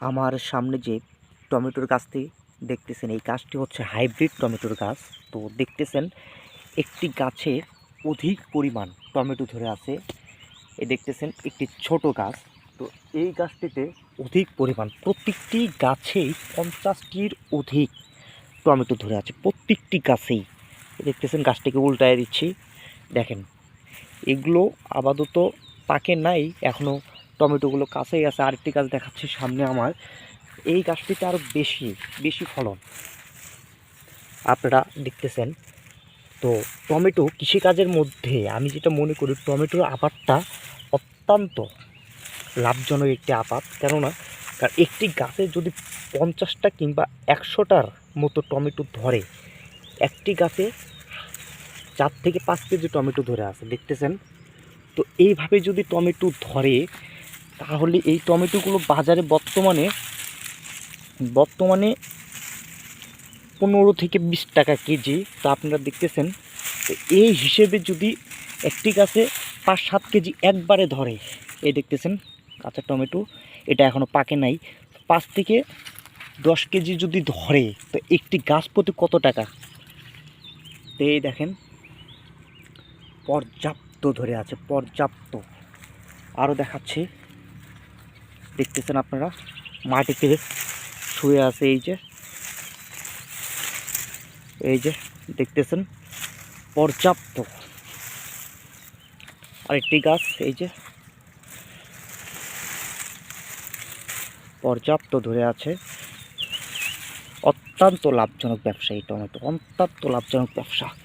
আমার সামনে যে টমেটোর গাছটি দেখতেছেন, এই গাছটি হচ্ছে হাইব্রিড টমেটোর গাছ। তো দেখতেছেন, একটি গাছে অধিক পরিমাণ টমেটো ধরে আছে। এই দেখতেছেন, একটি ছোট গাছ। তো এই গাছটিতে অধিক পরিমাণ, প্রত্যেকটি গাছেই পঞ্চাশটির অধিক টমেটো ধরে আছে, প্রত্যেকটি গাছেই। দেখতেছেন, গাছটিকে উল্টায় দিচ্ছি। দেখেন, এগুলো আপাতত পাকে নাই এখনও টমেটোগুলো কাছেই আছে, আরেকটি গাছ দেখাচ্ছি সামনে আমার। এই গাছটিতে আরও বেশি বেশি ফলন। আপনারা দেখতেছেন, তো টমেটো কৃষিকাজের মধ্যে আমি যেটা মনে করি, টমেটোর আবাদটা অত্যন্ত লাভজনক একটি আবাদ। কেননা কারণ একটি গাছে যদি পঞ্চাশটা কিংবা একশোটার মতো টমেটো ধরে, একটি গাছে চার থেকে পাঁচ কেজি টমেটো ধরে আছে, দেখতেছেন? তো এইভাবে যদি টমেটো ধরে তাহলে এই টমেটোগুলো বাজারে বর্তমানে বর্তমানে পনেরো থেকে বিশ টাকা কেজি, তা আপনারা দেখতেছেন। তো এই হিসেবে যদি একটি গাছে পাঁচ সাত কেজি একবারে ধরে, এই দেখতেছেন কাঁচা টমেটো, এটা এখনও পাকে নাই। পাঁচ থেকে দশ কেজি যদি ধরে, তো একটি গাছ প্রতি কত টাকা? তো এই দেখেন, পর্যাপ্ত ধরে আছে, পর্যাপ্ত। আরও দেখাচ্ছি। দেখতেছেন আপনারা? মাটিতে শুয়ে আছে এই যে। এই যে, দেখতেছেন? পর্যাপ্ত। আরেকটি গাছ, এই যে। পর্যাপ্ত ধরে আছে। অত্যন্ত লাভজনক ব্যবসা এই টমেটো, অত্যন্ত লাভজনক ব্যবসা।